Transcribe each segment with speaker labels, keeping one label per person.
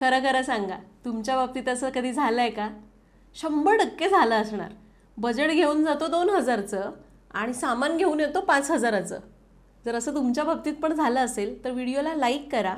Speaker 1: खरं खरं सांगा तुमच्या बाबतीत असं कधी झालं आहे का? शंभर टक्के झालं असणार. बजेट घेऊन जातो दोन हजारचं आणि सामान घेऊन येतो पाच हजाराचं. जर असं तुमच्या बाबतीत पण झालं असेल तर व्हिडिओला लाईक करा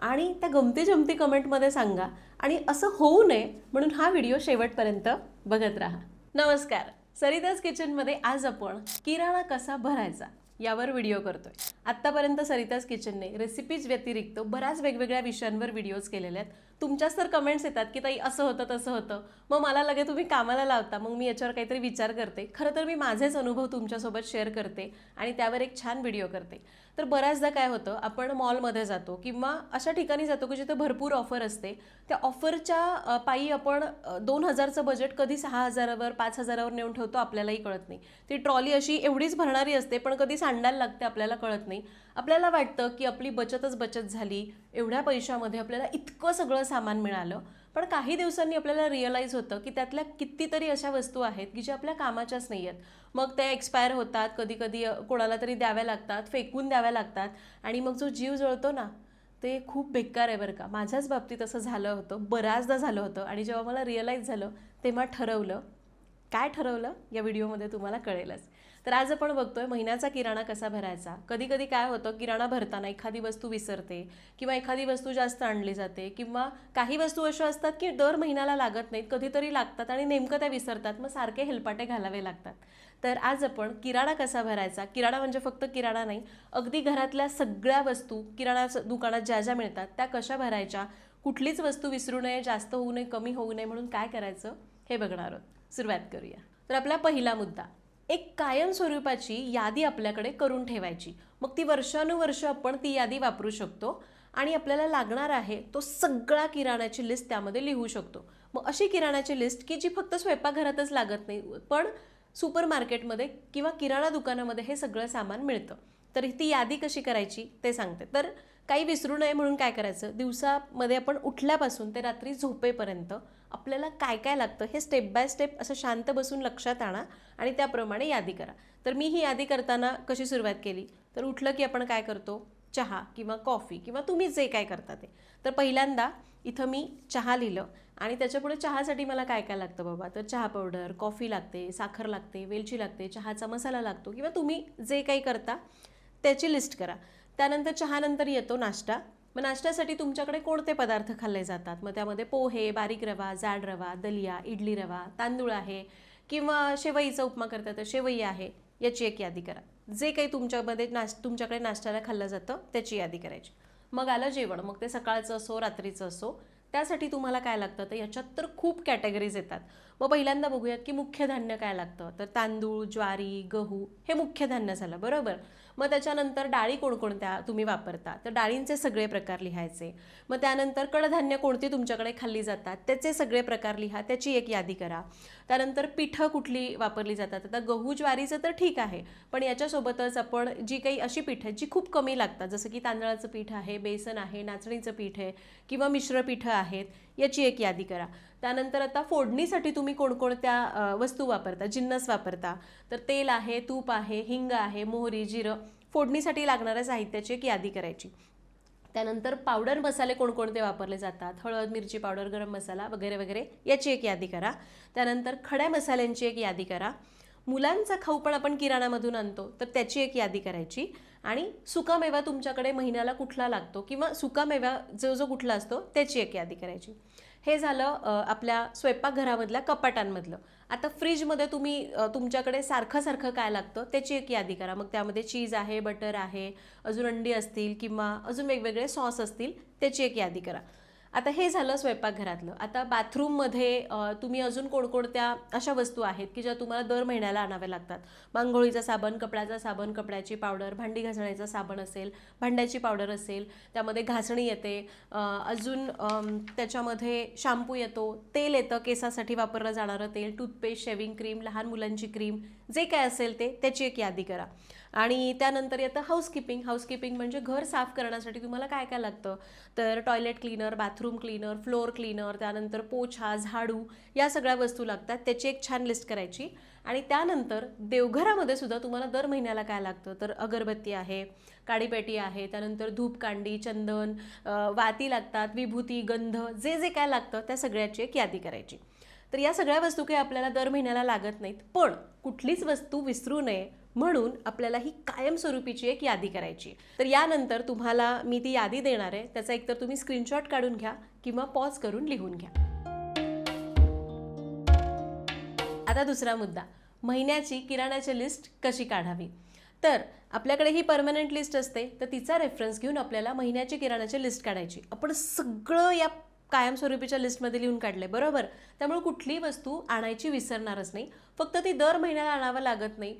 Speaker 1: आणि त्या गमती जमती कमेंटमध्ये सांगा. आणि असं होऊ नये म्हणून हा व्हिडिओ शेवटपर्यंत बघत राहा. नमस्कार. सरिताज किचनमध्ये आज आपण किराणा कसा भरायचा? यावर व्हिडिओ करतोय. आत्तापर्यंत सरिताज किचनने रेसिपीज व्यतिरिक्त बऱ्याच वेगवेगळ्या विषयांवर व्हिडिओज केलेले आहेत. तुमच्याच तर कमेंट्स येतात की ताई असं होतं तसं होतं. मग मला लगे तुम्ही कामाला लावता मग मी याच्यावर काहीतरी विचार करते. खरं तर मी माझेच अनुभव तुमच्यासोबत शेअर करते आणि त्यावर एक छान व्हिडिओ करते. तर बऱ्याचदा काय होतं आपण मॉलमध्ये जातो किंवा अशा ठिकाणी जातो की जिथे भरपूर ऑफर असते. त्या ऑफरच्या पायी आपण दोन हजारचं बजेट कधी सहा हजारावर पाच हजारावर नेऊन ठेवतो आपल्यालाही कळत नाही. ती ट्रॉली अशी एवढीच भरणारी असते पण कधी सांडायला लागते आपल्याला कळत नाही. आपल्याला वाटतं की आपली बचतच बचत झाली एवढ्या पैशामध्ये आपल्याला इतकं सगळं सामान मिळालं. पण काही दिवसांनी आपल्याला रिअलाईज होतं की त्यातल्या कितीतरी अशा वस्तू आहेत की ज्या आपल्या कामाच्याच नाही आहेत. मग त्या एक्सपायर होतात कधी कधी कोणाला तरी द्याव्या लागतात फेकून द्याव्या लागतात आणि मग जो जीव जळतो ना ते खूप बेकार आहे बरं का. माझ्याच बाबतीत असं झालं होतं बऱ्याचदा झालं होतं आणि जेव्हा मला रिअलाईज झालं तेव्हा ठरवलं. काय ठरवलं? या व्हिडिओमध्ये तुम्हाला कळेलच. तर आज आपण बघतोय महिन्याचा किराणा कसा भरायचा? कधी कधी काय होतं किराणा भरताना एखादी वस्तू विसरते किंवा एखादी वस्तू जास्त आणली जाते किंवा काही वस्तू अशा असतात की दर महिन्याला लागत नाहीत कधीतरी लागतात आणि नेमकं त्या विसरतात मग सारखे हेलपाटे घालावे लागतात. तर आज आपण किराणा कसा भरायचा? किराणा म्हणजे फक्त किराणा नाही अगदी घरातल्या सगळ्या वस्तू किराणा दुकानात ज्या ज्या मिळतात त्या कशा भरायच्या? कुठलीच वस्तू विसरू नये जास्त होऊ नये कमी होऊ नये म्हणून काय करायचं? हे बघणार आहोत. सुरुवात करूया. तर आपला पहिला मुद्दा एक कायमस्वरूपाची यादी आपल्याकडे करून ठेवायची. मग ती वर्षानुवर्ष आपण ती यादी वापरू शकतो आणि आपल्याला लागणार आहे तो सगळा किराणाची लिस्ट त्यामध्ये लिहू शकतो. मग अशी किराणाची लिस्ट की जी फक्त स्वयंपाकघरातच लागत नाही पण सुपर मार्केटमध्ये किंवा किराणा दुकानामध्ये हे सगळं सामान मिळतं. तर ती यादी कशी करायची ते सांगते. तर काही विसरू नये म्हणून काय करायचं? दिवसामध्ये आपण उठल्यापासून ते रात्री झोपेपर्यंत आपल्याला काय काय लागतं हे स्टेप बाय स्टेप असं शांत बसून लक्षात आणा आणि त्याप्रमाणे यादी करा. तर मी ही यादी करताना कशी सुरुवात केली? तर उठलं की आपण काय करतो? चहा किंवा कॉफी किंवा तुम्ही जे काय करता ते. तर पहिल्यांदा इथं मी चहा लिहिलं आणि त्याच्यापुढे चहासाठी मला काय काय लागतं बाबा? तर चहा पावडर कॉफी लागते साखर लागते वेलची लागते चहाचा मसाला लागतो किंवा तुम्ही जे काही करता त्याची लिस्ट करा. त्यानंतर चहानंतर येतो नाश्ता. मग नाश्त्यासाठी तुमच्याकडे कोणते पदार्थ खाल्ले जातात? मग त्यामध्ये पोहे बारीक रवा जाड रवा दलिया इडली रवा तांदूळ आहे किंवा शेवईचा उपमा करतात तर शेवई आहे याची एक यादी करा. जे काही तुमच्यामध्ये नाश तुमच्याकडे नाश्त्याला खाल्लं जातं त्याची यादी करायची. मग आलं जेवण मग ते सकाळचं असो रात्रीचं असो त्यासाठी तुम्हाला काय लागतं? तर याच्यात तर खूप कॅटेगरीज येतात. मग पहिल्यांदा बघूयात की मुख्य धान्य काय लागतं? तर तांदूळ ज्वारी गहू हे मुख्य धान्य झालं बरोबर? मग त्याच्यानंतर डाळी कोणकोणत्या तुम्ही वापरता? तर डाळींचे सगळे प्रकार लिहायचे. मग त्यानंतर कडधान्य कोणती तुमच्याकडे खाल्ली जातात? त्याचे सगळे प्रकार लिहा. त्याची एक यादी करा. त्यानंतर पिठं कुठली वापरली जातात. आता गहू ज्वारीचं तर ठीक आहे पण याच्यासोबतच आपण जी काही अशी पीठ आहेत जी खूप कमी लागतात जसं की तांदळाचं पीठ आहे बेसन आहे नाचणीचं पीठ आहे किंवा मिश्र पीठं आहेत याची एक यादी करा. त्यानंतर आता फोडणीसाठी तुम्ही कोणकोणत्या वस्तू वापरता? जिन्नस वापरता. तर तेल आहे तूप आहे हिंग आहे मोहरी जिरं फोडणीसाठी लागणाऱ्या साहित्याची एक यादी करायची. त्यानंतर पावडर मसाले कोणकोणते वापरले जातात? हळद मिरची पावडर गरम मसाला वगैरे वगैरे याची एक यादी करा. त्यानंतर खड्या मसाल्यांची एक यादी करा. मुलांचा खाऊ पण आपण किराणामधून आणतो तर त्याची एक यादी करायची. आणि सुकामेवा तुमच्याकडे महिन्याला कुठला लागतो किंवा सुकामेवा जो जो कुठला असतो त्याची एक यादी करायची. हे झालं आपल्या स्वयंपाकघरामधल्या कपाटांमधलं. आता फ्रीजमध्ये तुम्ही तुमच्याकडे सारखं सारखं काय लागतं त्याची एक यादी करा. मग त्यामध्ये चीज आहे बटर आहे अजून अंडी असतील किंवा अजून वेगवेगळे सॉस असतील त्याची एक यादी करा. आता हे झालं स्वयंपाकघरातलं. आता बाथरूममध्ये तुम्ही अजून कोणकोणत्या अशा वस्तू आहेत की ज्या तुम्हाला दर महिन्याला आणाव्या लागतात? मांगोळीचा साबण कपड्याचा साबण कपड्याची पावडर भांडी घासण्याचा साबण असेल भांड्याची पावडर असेल त्यामध्ये घासणी येते अजून त्याच्यामध्ये शॅम्पू येतो तेल येतं केसासाठी वापरलं जाणारं तेल टूथपेस्ट शेविंग क्रीम लहान मुलांची क्रीम जे काय असेल ते त्याची एक यादी करा. आणि त्यानंतर येतं हाऊसकीपिंग हाऊसकीपिंग म्हणजे घर साफ करण्यासाठी तुम्हाला काय काय लागतं? तर toilet cleaner bathroom cleaner floor cleaner त्यानंतर पोछा झाडू या सगळ्या वस्तू लागतात. त्याची एक छान लिस्ट करायची. आणि त्यानंतर देवघरामध्ये सुद्धा तुम्हाला दर महिन्याला काय लागतं? तर अगरबत्ती आहे काडीपेटी आहे त्यानंतर धूपकांडी चंदन वाती लागतात विभूती गंध जे जे काय लागतं त्या सगळ्याची एक यादी करायची. तर या सगळ्या वस्तू काही आपल्याला दर महिन्याला लागत नाहीत. पण कुठलीच वस्तू विसरू नये म्हणून आपल्याला ही कायमस्वरूपीची एक यादी करायची तर यानंतर तुम्हाला मी ती यादी देणार आहे. त्याचा एकतर तुम्ही स्क्रीनशॉट काढून घ्या किंवा पॉज करून लिहून घ्या. आता दुसरा मुद्दा. महिन्याची किराणाची लिस्ट कशी काढावी? तर आपल्याकडे ही परमनंट लिस्ट असते. तर तिचा रेफरन्स घेऊन आपल्याला महिन्याची किराणाची लिस्ट काढायची. आपण सगळं या कायमस्वरूपीच्या लिस्टमध्ये लिहून काढले बरोबर? त्यामुळे कुठलीही वस्तू आणायची विसरणारच नाही. फक्त ती दर महिन्याला आणावं लागत नाही.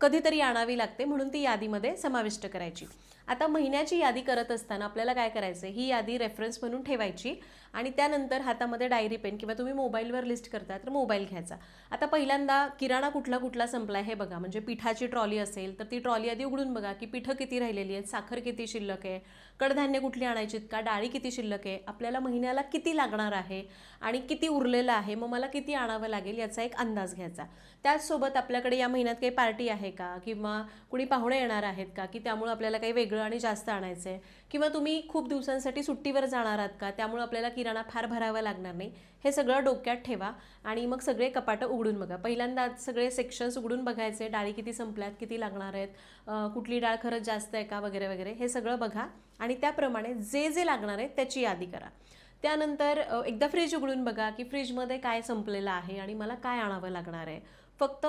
Speaker 1: कधीतरी आणावी लागते म्हणून ती यादीमध्ये समाविष्ट करायची. आता महिन्याची यादी करत असताना आपल्याला काय करायचं ही यादी रेफरन्स म्हणून ठेवायची आणि त्यानंतर हातामध्ये डायरी पेन किंवा तुम्ही मोबाईलवर लिस्ट करता तर मोबाईल घ्यायचा. आता पहिल्यांदा किराणा कुठला कुठला संपला हे बघा. म्हणजे पिठाची ट्रॉली असेल तर ती ट्रॉली आधी उघडून बघा की पिठं किती राहिलेली आहेत साखर किती शिल्लक आहे कडधान्य कुठली आणायची का डाळी किती शिल्लक आहे आपल्याला महिन्याला किती लागणार आहे आणि किती उरलेलं आहे मग मला किती आणावं लागेल याचा एक अंदाज घ्यायचा. त्याचसोबत आपल्याकडे या महिन्यात काही पार्टी आहे का? किंवा कुणी पाहुणे येणार आहेत का? की त्यामुळे आपल्याला काही वेगळं आणि जास्त आणायचं आहे किंवा तुम्ही खूप दिवसांसाठी सुट्टीवर जाणार आहात का? त्यामुळे आपल्याला किराणा फार भरावा लागणार नाही. हे सगळं डोक्यात ठेवा आणि मग सगळे कपाटं उघडून बघा. पहिल्यांदा सगळे सेक्शन्स उघडून बघायचे. डाळी किती संपल्यात किती लागणार आहेत कुठली डाळ खरंच जास्त आहे का? वगैरे वगैरे. हे सगळं बघा आणि त्याप्रमाणे जे जे लागणार आहे त्याची यादी करा. त्यानंतर एकदा फ्रीज उघडून बघा की फ्रीजमध्ये काय संपलेलं आहे आणि मला काय आणावं लागणार आहे. फक्त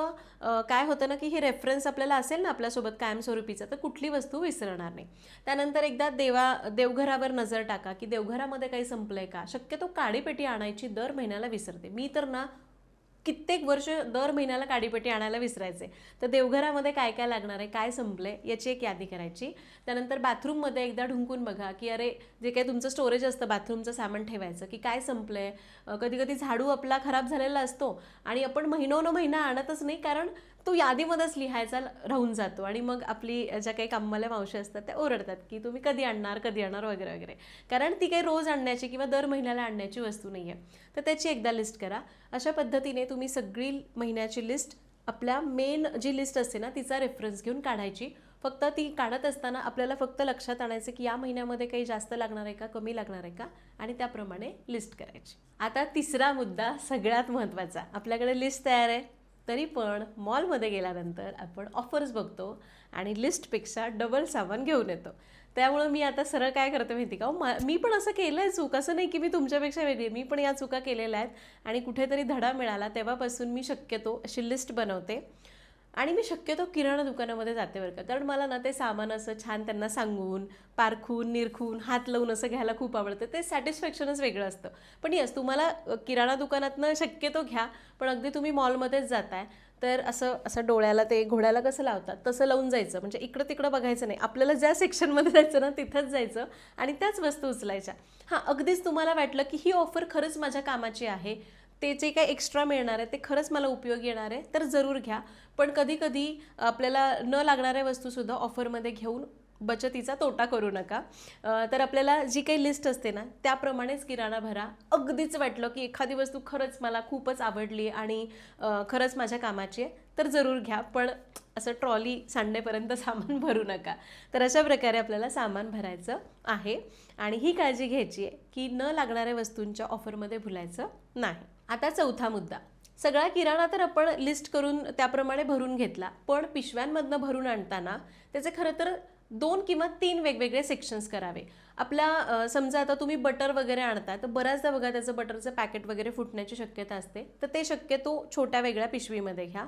Speaker 1: काय होतं ना की हे रेफरन्स आपल्याला असेल ना आपल्यासोबत कायमस्वरूपीचं तर कुठली वस्तू विसरणार नाही. त्यानंतर एकदा देवा देवघरावर नजर टाका की देवघरामध्ये काही संपलंय का? शक्यतो काडीपेटी आणायची दर महिन्याला विसरते. मी तर ना कित्येक वर्ष दर महिन्याला काडीपेटी आणायला विसरायचे. तर देवघरामध्ये काय काय लागणार आहे काय संपलंय याची एक यादी करायची. त्यानंतर बाथरूममध्ये एकदा ढुंकून बघा की अरे जे काही तुमचं स्टोरेज असतं बाथरूमचं सामान ठेवायचं की काय संपलंय? कधी कधी झाडू आपला खराब झालेला असतो आणि आपण महिनोन महिना आणतच नाही कारण तो यादीमध्येच लिहायचा राहून जातो आणि मग आपली ज्या काही कामवाल्या मावशी असतात त्या ओरडतात की तुम्ही कधी आणणार कधी आणणार वगैरे वगैरे. कारण ती काही रोज आणण्याची किंवा दर महिन्याला आणण्याची वस्तू नाही आहे तर त्याची एकदा लिस्ट करा. अशा पद्धतीने तुम्ही सगळी महिन्याची लिस्ट आपल्या मेन जी लिस्ट असते ना तिचा रेफरन्स घेऊन काढायची. फक्त ती काढत असताना आपल्याला फक्त लक्षात आणायचं की या महिन्यामध्ये काही जास्त लागणार आहे का कमी लागणार आहे का आणि त्याप्रमाणे लिस्ट करायची. आता तिसरा मुद्दा सगळ्यात महत्त्वाचा. आपल्याकडे लिस्ट तयार आहे. तरी पण मॉलमध्ये गेल्यानंतर आपण ऑफर्स बघतो आणि लिस्टपेक्षा डबल सामान घेऊन येतो. त्यामुळं मी आता सरळ काय करते माहिती का? मी पण असं केलं आहे चूक. असं नाही की मी तुमच्यापेक्षा वेगळी मी पण या चुका केलेल्या आहेत आणि कुठेतरी धडा मिळाला तेव्हापासून मी शक्यतो अशी लिस्ट बनवते. आणि मी शक्यतो किराणा दुकानामध्ये जाते बरं का. कारण मला ना ते सामान असं छान त्यांना सांगून पारखून निरखून हात लावून असं घ्यायला खूप आवडतं. ते सॅटिस्फॅक्शनच वेगळं असतं. पण यस तुम्हाला किराणा दुकानातनं शक्यतो घ्या पण अगदी तुम्ही मॉलमध्येच जाताय तर असं असं डोळ्याला ते घोड्याला कसं लावतात तसं लावून जायचं. म्हणजे इकडं तिकडं बघायचं नाही. आपल्याला ज्या सेक्शनमध्ये जायचं ना तिथंच जायचं आणि त्याच वस्तू उचलायच्या. हां अगदीच तुम्हाला वाटलं की ही ऑफर खरंच माझ्या कामाची आहे? ते जे काही एक्स्ट्रा मिळणार आहे ते खरंच मला उपयोगी येणार आहे तर जरूर घ्या. पण कधी कधी आपल्याला न लागणाऱ्या वस्तूसुद्धा ऑफरमध्ये घेऊन बचतीचा तोटा करू नका. तर आपल्याला जी काही लिस्ट असते ना त्याप्रमाणेच किराणा भरा. अगदीच वाटलं की एखादी वस्तू खरंच मला खूपच आवडली आणि खरंच माझ्या कामाची आहे तर जरूर घ्या. पण असं ट्रॉली सांडण्यापर्यंत सामान भरू नका. तर अशा प्रकारे आपल्याला सामान भरायचं आहे. आणि ही काळजी घ्यायची आहे की न लागणाऱ्या वस्तूंच्या ऑफरमध्ये भुलायचं नाही. आता चौथा मुद्दा. सगळा किराणा तर आपण लिस्ट करून त्याप्रमाणे भरून घेतला पण पिशव्यांमधनं भरून आणताना त्याचे खरं तर दोन किंवा तीन वेगवेगळे सेक्शन्स करावे. आपला समजा आता तुम्ही बटर वगैरे आणता तर बऱ्याचदा बघा त्याचं बटरचं पॅकेट वगैरे फुटण्याची शक्यता असते. तर ते शक्यतो छोट्या वेगळ्या पिशवीमध्ये घ्या.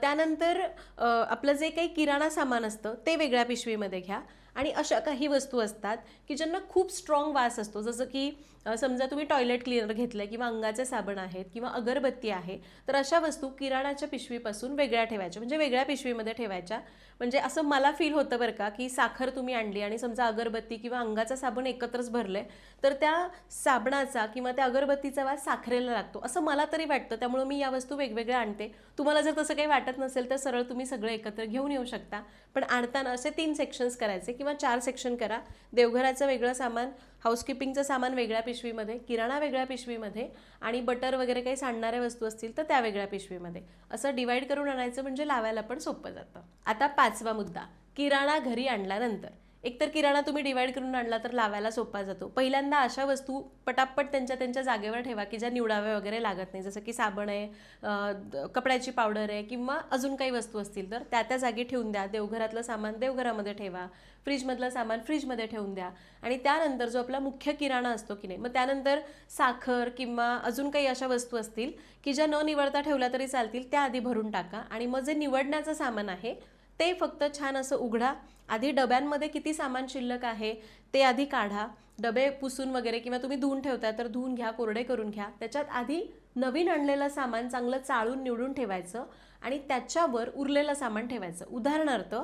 Speaker 1: त्यानंतर आपलं जे काही किराणा सामान असतं ते वेगळ्या पिशवीमध्ये घ्या. आणि अशा काही वस्तू असतात की ज्यांना खूप स्ट्रॉंग वास असतो. जसं की समजा तुम्ही टॉयलेट क्लिनर घेतलं किंवा अंगाचे साबण आहेत किंवा अगरबत्ती आहे तर अशा वस्तू किराणाच्या पिशवीपासून वेगळ्या ठेवायच्या म्हणजे वेगळ्या पिशवीमध्ये ठेवायच्या. म्हणजे असं मला फील होतं बरं का की साखर तुम्ही आणली आणि समजा अगरबत्ती किंवा अंगाचा साबण एकत्रच भरले तर त्या साबणाचा किंवा त्या अगरबत्तीचा वास साखरेला लागतो असं मला तरी वाटतं. त्यामुळे मी या वस्तू वेगवेगळ्या आणते. तुम्हाला जर तसं काही वाटत नसेल तर सरळ तुम्ही सगळं एकत्र घेऊन येऊ शकता. पण आणताना असे तीन सेक्शन्स करायचे किंवा चार सेक्शन करा. देवघराचं वेगळं सामान हाऊसकीपिंगचं सामान वेगळ्या पिशवीमध्ये किराणा वेगळ्या पिशवीमध्ये आणि बटर वगैरे काही सांडणाऱ्या वस्तू असतील तर त्या वेगळ्या पिशवीमध्ये. असं डिवाईड करून आणायचं म्हणजे लावायला पण सोपं जातं. आता पाचवा मुद्दा किराणा घरी आणल्यानंतर. एकतर किराणा तुम्ही डिवाईड करून आणला तर लावायला सोपा जातो. पहिल्यांदा अशा वस्तू पटापट त्यांच्या त्यांच्या जागेवर ठेवा की ज्या निवडाव्या वगैरे लागत नाही. जसं की साबण आहे कपड्याची पावडर आहे किंवा अजून काही वस्तू असतील तर त्या त्या जागी ठेवून द्या. देवघरातलं सामान देवघरामध्ये ठेवा. फ्रीजमधलं सामान फ्रीजमध्ये ठेवून द्या. आणि त्यानंतर जो आपला मुख्य किराणा असतो की नाही मग त्यानंतर साखर किंवा अजून काही अशा वस्तू असतील की ज्या न निवडता ठेवल्या तरी चालतील त्या आधी भरून टाका. आणि मग जे निवडण्याचं सामान आहे ते फक्त छान असं उघडा. आधी डब्यांमध्ये किती सामान शिल्लक आहे ते आधी काढा. डबे पुसून वगैरे किंवा तुम्ही धुवून ठेवताय तर धुवून घ्या कोरडे करून घ्या. त्याच्यात आधी नवीन आणलेलं सामान चांगलं चाळून निवडून ठेवायचं आणि त्याच्यावर उरलेलं सामान ठेवायचं. उदाहरणार्थ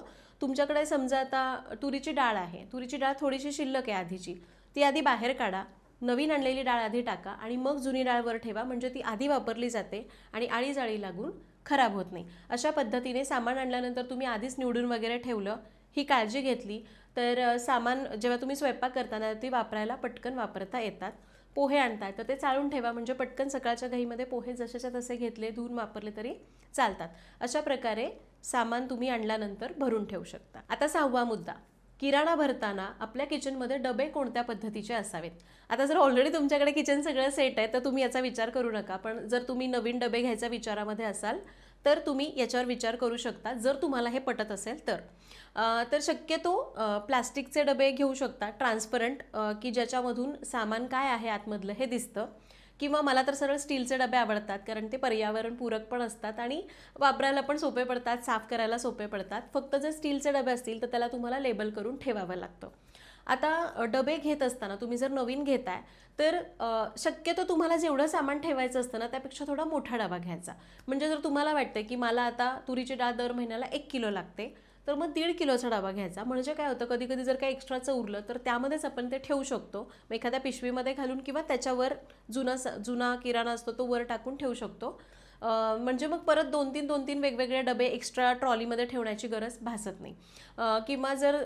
Speaker 1: तुमच्याकडे समजा आता तुरीची डाळ आहे. तुरीची डाळ थोडीशी शिल्लक आहे आधीची. ती आधी बाहेर काढा. नवीन आणलेली डाळ आधी टाका आणि मग जुनी डाळवर ठेवा. म्हणजे ती आधी वापरली जाते आणि आळी जाळी लागून खराब होत नाही. अशा पद्धतीने सामान आणल्यानंतर तुम्ही आधीच निवडून वगैरे ठेवलं ही काळजी घेतली. तर सामान जेव्हा तुम्ही स्वयंपाक करताना ती वापरायला पटकन वापरता येतात. पोहे आणताय तर ते चाळून ठेवा. म्हणजे पटकन सकाळच्या घाईमध्ये पोहे जसेच्या तसे घेतले धुवून वापरले तरी चालतात. अशा प्रकारे सामान तुम्ही आणल्यानंतर भरून ठेवू शकता. आता सहावा मुद्दा. किराणा भरताना आपल्या किचनमध्ये डबे कोणत्या पद्धतीचे असावेत? आता जर ऑलरेडी तुमच्याकडे किचन सगळं सेट आहे तर तुम्ही याचा विचार करू नका. पण जर तुम्ही नवीन डबे घ्यायच्या विचारामध्ये असाल तर तुम्ही याच्यावर विचार करू शकता. जर तुम्हाला हे पटत असेल तर. तर शक्यतो प्लास्टिकचे डबे घेऊ शकता. ट्रान्सपरंट की ज्याच्यामधून सामान काय आहे आतमधलं हे दिसतं. किंवा मला तर सरळ स्टीलचे डबे आवडतात कारण ते पर्यावरणपूरक पण असतात आणि वापरायला पण सोपे पडतात साफ करायला सोपे पडतात. फक्त जर स्टीलचे डबे असतील तर त्याला तुम्हाला लेबल करून ठेवावं लागतं. आता डबे घेत असताना तुम्ही जर नवीन घेताय तर शक्यतो तुम्हाला जेवढं सामान ठेवायचं असतं ना त्यापेक्षा थोडा मोठा डबा घ्यायचा. म्हणजे जर तुम्हाला वाटतं की मला आता तुरीची डाळ दर महिन्याला एक किलो लागते तर मग दीड किलोचा डबा घ्यायचा. म्हणजे काय होतं कधी कधी जर काही एक्स्ट्राचं उरलं तर त्यामध्येच आपण ते ठेवू शकतो. मग एखाद्या पिशवीमध्ये घालून किंवा त्याच्यावर जुना स- जुना किराणा असतो तो वर टाकून ठेवू शकतो. म्हणजे मग परत दोन तीन दोन तीन वेगवेगळे डबे एक्स्ट्रा ट्रॉलीमध्ये ठेवण्याची गरज भासत नाही. किंवा जर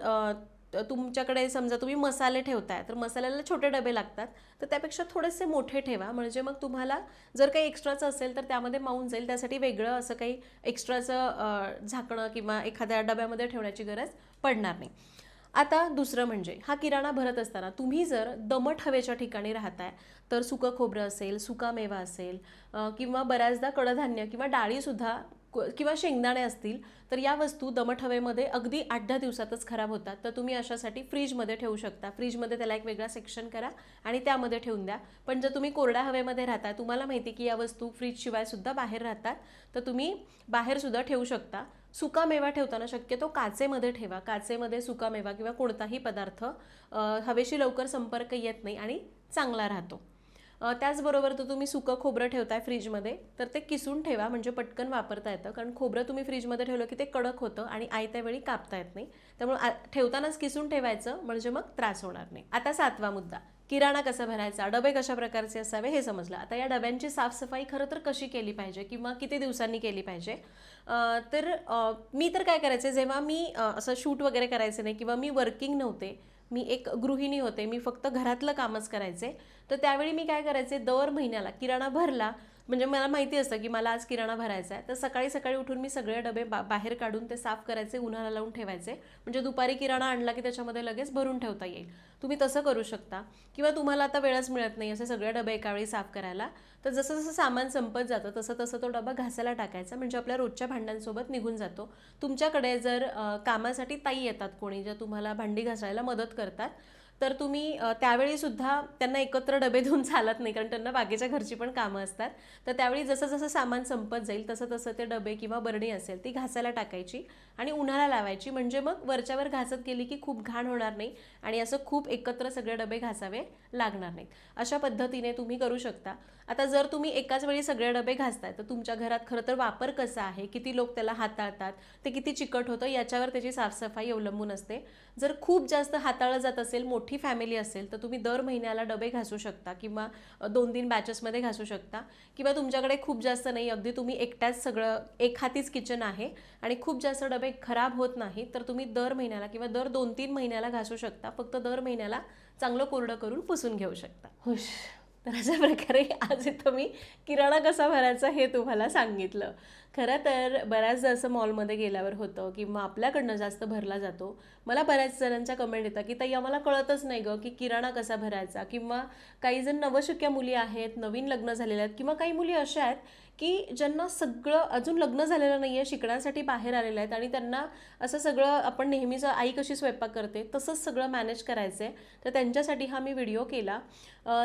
Speaker 1: तुमच्याकडे समजा तुम्ही मसाले ठेवताय तर मसाल्याला छोटे डबे लागतात तर त्यापेक्षा थोडेसे मोठे ठेवा. म्हणजे मग तुम्हाला जर काही एक्स्ट्राचं असेल तर त्यामध्ये मावून जाईल. त्यासाठी वेगळं असं काही एक्स्ट्राचं झाकणं किंवा एखाद्या डब्यामध्ये ठेवण्याची गरज पडणार नाही. आता दुसरं म्हणजे हा किराणा भरत असताना तुम्ही जर दमट हवेच्या ठिकाणी राहताय तर सुकं खोबरं असेल सुका मेवा असेल किंवा बऱ्याचदा कडधान्य किंवा डाळीसुद्धा किंवा शेंगदाणे असतील तर या वस्तू दमट हवेमध्ये अगदी आठ दहा दिवसातच खराब होतात. तर तुम्ही अशासाठी फ्रीजमध्ये ठेवू शकता. फ्रीजमध्ये त्याला एक वेगळा सेक्शन करा आणि त्यामध्ये ठेवून द्या. पण जर तुम्ही कोरड्या हवेमध्ये राहता तुम्हाला माहिती की या वस्तू फ्रीजशिवाय सुद्धा बाहेर राहतात. तर तुम्ही बाहेरसुद्धा ठेवू शकता. सुका मेवा ठेवताना शक्यतो काचेमध्ये ठेवा. काचेमध्ये सुका मेवा किंवा कोणताही पदार्थ हवेशी लवकर संपर्क येत नाही आणि चांगला राहतो. त्याचबरोबर तर तुम्ही सुकं खोबरं ठेवताय फ्रीजमध्ये तर ते किसून ठेवा म्हणजे पटकन वापरता येतं. कारण खोबरं तुम्ही फ्रीजमध्ये ठेवलं की ते कडक होतं आणि आयत्या वेळी कापता येत नाही. त्यामुळे आ- ठेवतानाच किसून ठेवायचं म्हणजे मग त्रास होणार नाही. आता सातवा मुद्दा. किराणा कसा भरायचा? डबे कशा प्रकारचे असावे? हे समजलं. आता या डब्यांची साफसफाई खरं तर कशी केली पाहिजे किंवा किती दिवसांनी केली पाहिजे? तर मी तर काय करायचे? जेव्हा मी असं शूट वगैरे करायचे नाही किंवा मी वर्किंग नव्हते मी एक गृहिणी होते मी फक्त घरातलं कामच करायचे. तर त्यावेळी मी काय करायचे दर महिन्याला किराणा भरला म्हणजे मला माहिती असतं की मला आज किराणा भरायचा आहे. तर सकाळी सकाळी उठून मी सगळे डबे बा बाहेर काढून ते साफ करायचे उन्हाला लावून ठेवायचे. म्हणजे दुपारी किराणा आणला की त्याच्यामध्ये लगेच भरून ठेवता येईल. तुम्ही तसं करू शकता. किंवा तुम्हाला आता वेळच मिळत नाही असे सगळे डबे एकावेळी साफ करायला. तर जसं जसं सामान संपत जातं तसं तसं तो डबा घासायला टाकायचा. म्हणजे आपल्या रोजच्या भांड्यांसोबत निघून जातो. तुमच्याकडे जर कामासाठी ताई येतात कोणी ज्या तुम्हाला भांडी घासायला मदत करतात तर तुम्ही त्यावेळी सुद्धा त्यांना एकत्र डबे धुवून चालत नाही कारण त्यांना बाकीच्या घरची पण कामं असतात. तर त्यावेळी जसं जसं सामान संपत जाईल तसं तसं ते डबे किंवा बरणी असेल ती घासायला टाकायची. आणि उन्हाला लावायची. म्हणजे मग वरच्यावर घासत गेली की खूप घाण होणार नाही आणि असं खूप एकत्र सगळे डबे घासावे लागणार नाहीत. अशा पद्धतीने तुम्ही करू शकता. आता जर तुम्ही एकाच वेळी सगळे डबे घासताय तर तुमच्या घरात खरं तर वापर कसा आहे? किती लोक त्याला हाताळतात? ते किती चिकट होतं? याच्यावर त्याची साफसफाई अवलंबून असते. जर खूप जास्त हाताळलं जात असेल मोठी फॅमिली असेल तर तुम्ही दर महिन्याला डबे घासू शकता किंवा दोन तीन बॅचेसमध्ये घासू शकता. किंवा तुमच्याकडे खूप जास्त नाही. अगदी तुम्ही एकट्याच सगळं एक हातीच किचन आहे आणि खूप जास्त डबे खराब होत नाही तर तुम्ही दर महिन्याला किंवा दर दोन तीन महिन्याला घासू शकता. फक्त दर महिन्याला चांगलं कोरडं करून पुसून घेऊ शकता. खुश तर अशा प्रकारे आज इथं मी किराणा कसा भरायचा हे तुम्हाला सांगितलं. खरं तर बऱ्याचदा असं मॉलमध्ये गेल्यावर होतं किंवा आपल्याकडनं जास्त भरला जातो. मला बऱ्याच जणांच्या कमेंट येतात की ताई आम्हाला कळतच नाही गं की किराणा कसा भरायचा. किंवा काही जण नवशिक्या मुली आहेत नवीन लग्न झालेल्या आहेत किंवा काही मुली अशा आहेत की ज्यांना सगळं अजून लग्न झालेलं नाही आहे शिकण्यासाठी बाहेर आलेलं आहेत आणि त्यांना असं सगळं आपण नेहमीचं आई कशी स्वयंपाक करते तसंच सगळं मॅनेज करायचं आहे तर त्यांच्यासाठी हा मी व्हिडिओ केला.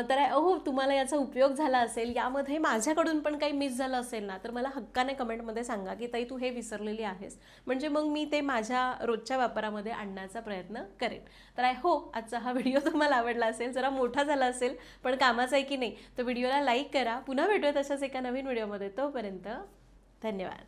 Speaker 1: तर अहो तुम्हाला याचा उपयोग झाला असेल. यामध्ये माझ्याकडून पण काही मिस झालं असेल ना तर मला हक्काने कमेंटमध्ये सांगा की ताई तू हे विसरलेली आहेस. म्हणजे मग मी ते माझ्या रोजच्या वापरामध्ये आणण्याचा प्रयत्न करेन. तर आय हो आजचा हा व्हिडिओ तुम्हाला आवडला असेल जरा मोठा झाला असेल पण कामाचा आहे की नाही तर व्हिडिओला लाईक करा. पुन्हा भेटूया तशाच एका नवीन व्हिडिओमध्ये तोपर्यंत धन्यवाद.